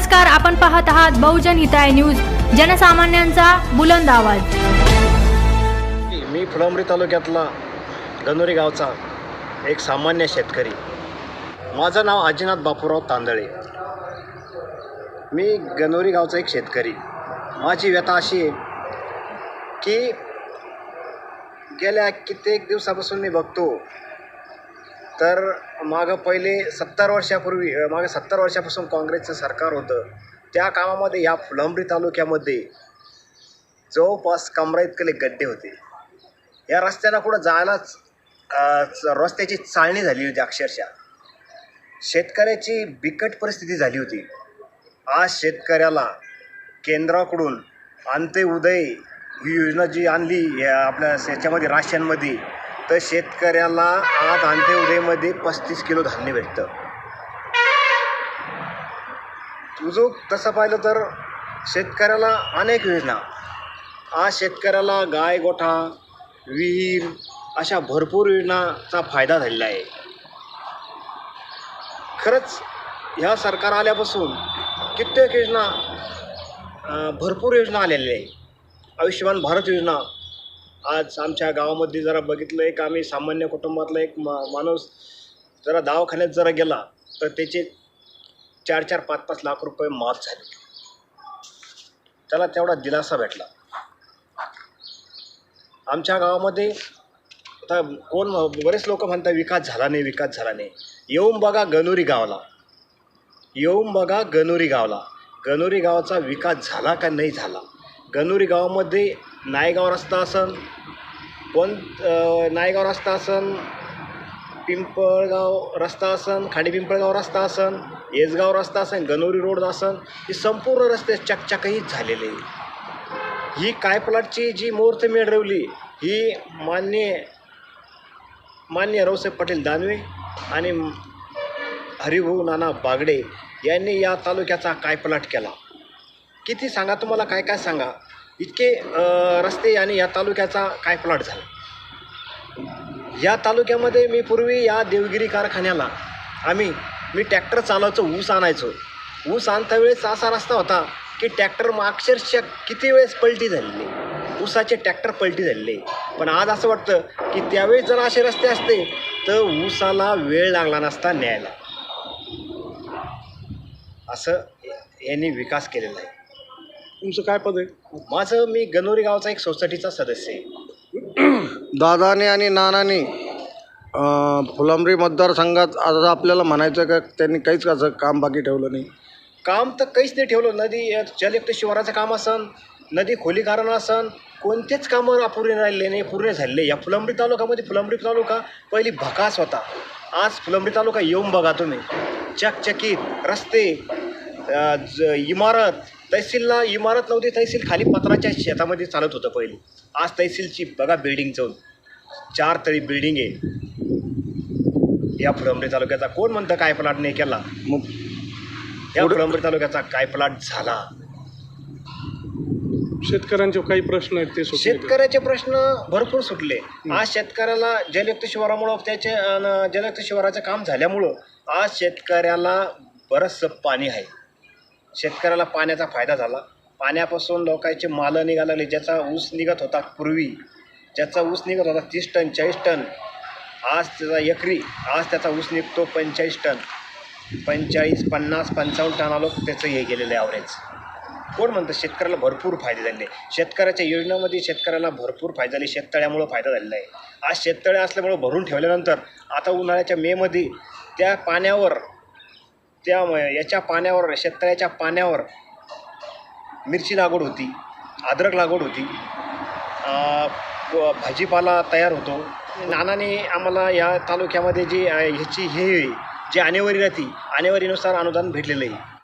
नमस्कार आपण पाहत आहात बहुजन हिताय न्यूज जनसामान्यांचा बुलंद आवाज. मी फुलंबरी तालुक्यातला गणोरी गावचा एक सामान्य शेतकरी. माझं नाव आजीनाथ बापूराव तांदळे. मी गणोरी गावचा एक शेतकरी. माझी व्यथा अशी आहे की गेल्या कित्येक दिवसापासून मी बघतो तर मागं पहिले सत्तर वर्षापूर्वी मागं सत्तर वर्षापासून काँग्रेसचं सरकार होतं. त्या कामामध्ये या फुलंब्री तालुक्यामध्ये जवळपास कमरा इतकले गड्डे होते. या रस्त्याला कुठं जायलाच रस्त्याची चाळणी झाली होती अक्षरशः. शेतकऱ्याची बिकट परिस्थिती झाली होती. आज शेतकऱ्याला केंद्राकडून अंत्य उदय ही योजना जी आणली या आपल्या याच्यामध्ये राशनमध्ये तर शेतकऱ्याला आज अंत्य उदयमध्ये पस्तीस किलो धान्य भेटतं. तुझं तसं पाहिलं तर शेतकऱ्याला अनेक योजना. आज शेतकऱ्याला गाय गोठा विहीर अशा भरपूर योजनाचा फायदा झालेला आहे. खरंच ह्या सरकार आल्यापासून कित्येक योजना भरपूर योजना आलेल्या आहे आयुष्यमान भारत योजना आज आमच्या गावामध्ये जरा बघितलं एक आम्ही सामान्य कुटुंबातला एक मा माणूस जरा दवाखान्यात जरा गेला तर त्याचे चार चार पाच पाच लाख रुपये माफ झाले. त्याला तेवढा दिलासा भेटला. आमच्या गावामध्ये आता कोण बरेच लोक म्हणतात विकास झाला नाही विकास झाला नाही. येऊन बघा गणोरी गावाला. येऊन बघा गणोरी गावाला. गणोरी गावाचा विकास झाला का नाही झाला? गणोरी गावामध्ये नायगाव रस्ता असन कोण नायगाव रस्ता असन पिंपळगाव रस्ता असन खाडी पिंपळगाव रस्ता असन येसगाव रस्ता असन गणोरी रोड असन ही संपूर्ण रस्ते चकचकहीत झालेले आहे ही काय प्लॉटची जी मुहूर्त मिळवली ही मान्य मान्य रावसाहेब पाटील दानवे आणि हरिभाऊ नाना बागडे यांनी या तालुक्याचा काय प्लॉट केला? किती सांगा तुम्हाला काय काय सांगा? इतके रस्ते आणि या तालुक्याचा काय प्लॉट झाला? या तालुक्यामध्ये मी पूर्वी या देवगिरी कारखान्याला आम्ही मी ट्रॅक्टर चालवायचो ऊस आणायचो. ऊस आणता वेळेस असा रस्ता होता की ट्रॅक्टर मग अक्षरशः किती वेळेस पलटी झालेली? ऊसाचे ट्रॅक्टर पलटी झालेले. पण आज असं वाटतं की त्यावेळेस जर असे रस्ते असते तर ऊसाला वेळ लागला नसता न्यायला. असं यांनी विकास केलेला आहे. तुमचं काय पद आहे? माझं मी गणोरी गावचा एक सोसायटीचा सदस्य आहे. दादाने आणि नानाने अं, फुलंब्री मतदारसंघात आज आपल्याला म्हणायचं का त्यांनी काहीच असं काम बाकी ठेवलं नाही? काम तर काहीच नाही ठेवलं. नदी जलयुक्त शिवाराचं काम असन नदी खोलीकरण असन कोणतेच कामं अपुरे राहिले नाही पूर्ण झालेले या फुलंब्री तालुक्यामध्ये फुलंब्री तालुका पहिली भकास होता. आज फुलंब्री तालुका येऊन बघा तुम्ही. चकचकीत रस्ते अ, ज इमारत तहसीलला इमारत नव्हती तहसील खाली पत्राच्या शेतामध्ये चालत होतं पहिली. आज तहसीलची बघा बिल्डिंग जाऊन. चार तरी बिल्डिंग आहे. या फुलंब्री तालुक्याचा कोण म्हणतं काय प्लॉट नाही केला? मग या फुलंब्री तालुक्याचा काय प्लॉट झाला? शेतकऱ्यांचे काही प्रश्न आहेत ते सुटले. शेतकऱ्याचे प्रश्न भरपूर सुटले. आज शेतकऱ्याला जलयुक्त शिवारामुळं त्याचे अन जलयुक्त शिवाराचं काम झाल्यामुळं आज शेतकऱ्याला बरंचसं पाणी आहे. शेतकऱ्याला पाण्याचा फायदा झाला. पाण्यापासून लोकांचे मालं निघायला लागले ज्याचा ऊस निघत होता पूर्वी ज्याचा ऊस निघत होता तीस टन चाळीस टन आज त्याचा एकरी आज त्याचा ऊस निघतो पंचेचाळीस टन. पंचेचाळीस पन्नास पंचावन्न टनाला त्याचं हे गेलेलं आहे ॲव्हरेज कोण म्हणतं? शेतकऱ्याला भरपूर फायदे झाले. शेतकऱ्याच्या योजनामध्ये शेतकऱ्याला भरपूर फायदा झाले. शेततळ्यामुळं फायदा झालेला आहे. आज शेततळ्या असल्यामुळं भरून ठेवल्यानंतर आता उन्हाळ्याच्या मेमध्ये त्या पाण्यावर त्यामुळे याच्या पाण्यावर शेततळ्याच्या पाण्यावर मिरची लागवड होती अद्रक लागवड होती. भाजीपाला तयार होतो. नानाने आम्हाला या तालुक्यामध्ये जी ह्याची हे जी आणेवारी राहते आणेवारीनुसार अनुदान भेटलेलं आहे.